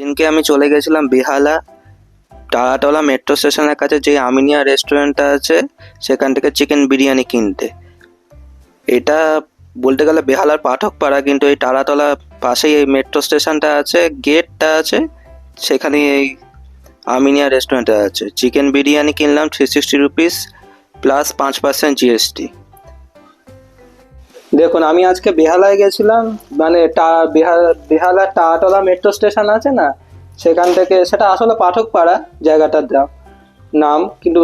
দিনকে আমি চলে গেছিলাম বেহালা, টালাটলা মেট্রো স্টেশনের কাছে, যে আমিনিয়া রেস্টুরেন্টটা আছে, সেখান থেকে চিকেন বিরিয়ানি কিনতে। এটা বলতে গেলে বেহালার পাঠকপাড়া, কিন্তু এই টালাতলা পাশেই এই মেট্রো স্টেশনটা আছে গেটটা আছে সেখানে এই আমিনিয়া রেস্টুরেন্টটা আছে। চিকেন বিরিয়ানি কিনলাম থ্রি সিক্সটি রুপিস প্লাস পাঁচ পার্সেন্ট জিএসটি দেখুন, আমি আজকে বেহালায় গেছিলাম মানে টা বেহালা টাটলা মেট্রো স্টেশন আছে না, সেখান থেকে, সেটা আসলে পাঠকপাড়া জায়গাটার দাম নাম, কিন্তু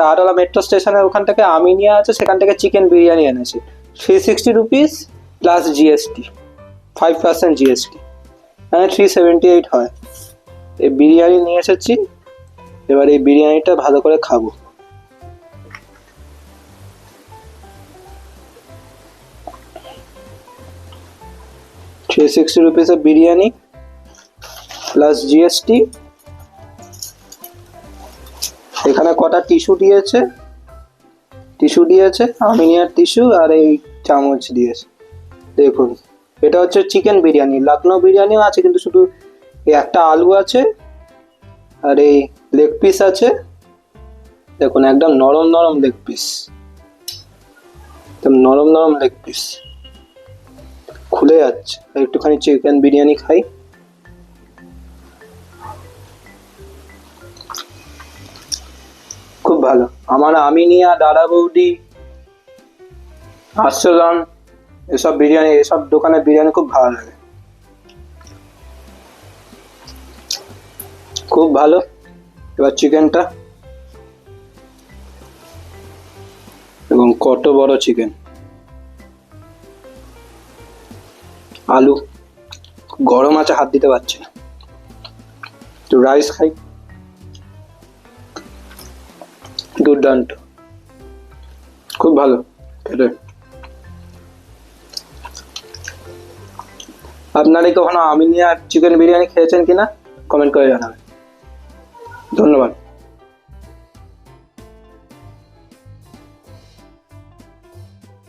টাটলা মেট্রো স্টেশনের ওখান থেকে আমিনিয়া আছে, সেখান থেকে চিকেন বিরিয়ানি এনেছি। Three sixty rupees plus GST five percent GST মানে থ্রি সেভেন্টি এইট হয়। এই বিরিয়ানি নিয়ে এসেছি, এবার এই বিরিয়ানিটা ভালো করে খাব। থ্রি সিক্সটি রুপিসের বিরিয়ানি প্লাস জিএসটি এখানে কটা টিস্যু দিয়েছে? টিস্যু দিয়েছে আমিনিয়ার টিস্যু আর এই চামচ দিয়েছে। দেখুন, এটা হচ্ছে চিকেন বিরিয়ানি লখনৌ বিরিয়ানিও আছে, কিন্তু শুধু একটা আলু আছে আর এই লেগ পিস আছে। দেখুন, একদম নরম নরম লেগ পিস একদম নরম নরম লেগ পিস খুলে যাচ্ছে। একটুখানি চিকেন বিরিয়ানি খাই। খুব ভালো। আমার আমিনিয়া দাদা বৌদি আশ্রয়ন এসব বিরিয়ানি, এসব দোকানের বিরিয়ানি খুব ভালো লাগে। খুব ভালো। এবার চিকেনটা এবং কত বড় চিকেন আলু, গরম আছে, হাত দিতে পারছি না। একটু রাইস খাই। দুর্দান্ত। খুব ভালো, খেতে। আপনারা কখনো আমিনিয়া চিকেন বিরিয়ানি খেয়েছেন কিনা? কমেন্ট করে জানাবেন। ধন্যবাদ।